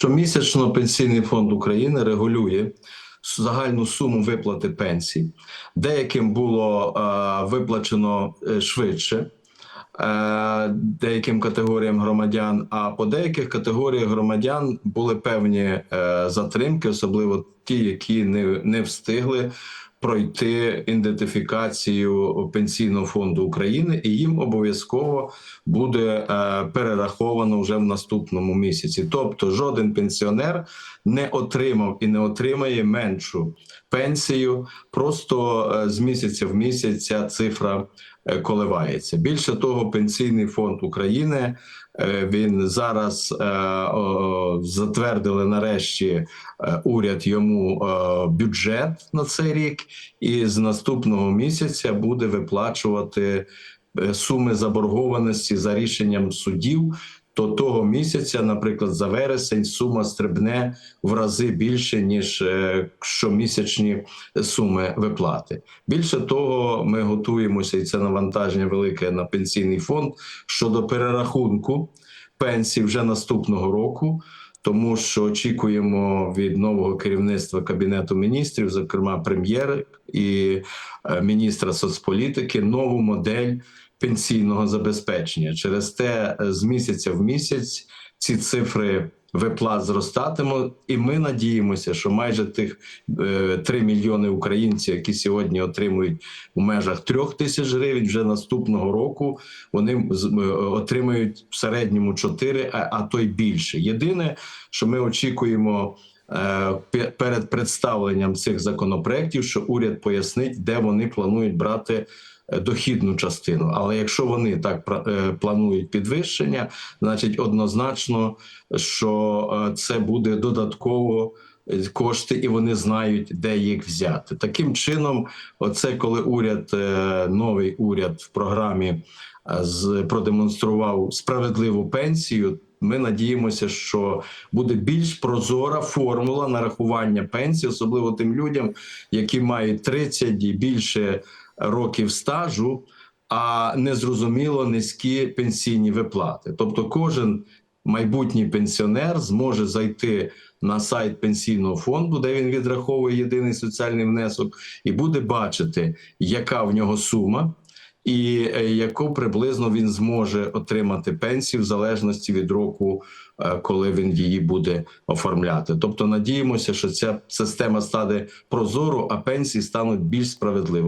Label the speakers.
Speaker 1: Щомісячно Пенсійний фонд України регулює загальну суму виплати пенсій. Деяким було е, виплачено е, швидше. е, Деяким категоріям громадян, а по деяких категоріях громадян були певні е, затримки, особливо ті, які не, не встигли пройти ідентифікацію пенсійного фонду України, і їм обов'язково буде е, перераховано вже в наступному місяці. Тобто, жоден пенсіонер не отримав і не отримає меншу пенсію. Просто е, з місяця в місяць ця цифра е, коливається. Більше того, пенсійний фонд України е, він зараз е, затвердили нарешті е, уряд йому е, бюджет на цей рік, і з наступного місяця буде виплачувати е, суми заборгованості за рішенням судів. То того місяця, наприклад, за вересень сума стрибне в рази більше ніж е, щомісячні суми виплати. Більше того, ми готуємося, і це навантаження велике на пенсійний фонд щодо перерахунку пенсій вже наступного року. Тому що очікуємо від нового керівництва кабінету міністрів, зокрема прем'єр і е, міністра соцполітики, нову модель пенсійного забезпечення. Через те е, з місяця в місяць ці цифри виплат зростатимуть, і ми надіємося, що майже тих е, 3 мільйони українців, які сьогодні отримують у межах трьох тисяч гривень, вже наступного року вони е, отримають в середньому 4, а, а то й більше. Єдине, що ми очікуємо. Е, пе- Перед представленням цих законопроєктів, що уряд пояснить, де вони планують брати е, дохідну частину. Але якщо вони так е, планують підвищення, значить однозначно, що це буде додатково кошти, і вони знають, де їх взяти. Таким чином, оце коли уряд, е, новий уряд в програмі е, з продемонстрував справедливу пенсію. Ми надіємося, що буде більш прозора формула нарахування пенсії, особливо тим людям, які мають 30 і більше років стажу, а незрозуміло низькі пенсійні виплати. Тобто, кожен майбутній пенсіонер зможе зайти на сайт пенсійного фонду, де він відраховує єдиний соціальний внесок, і буде бачити, яка в нього сума. І е, яку приблизно він зможе отримати пенсію в залежності від року, е, коли він її буде оформляти. Тобто надіємося, що ця система стане прозоро, а пенсії стануть більш справедливими.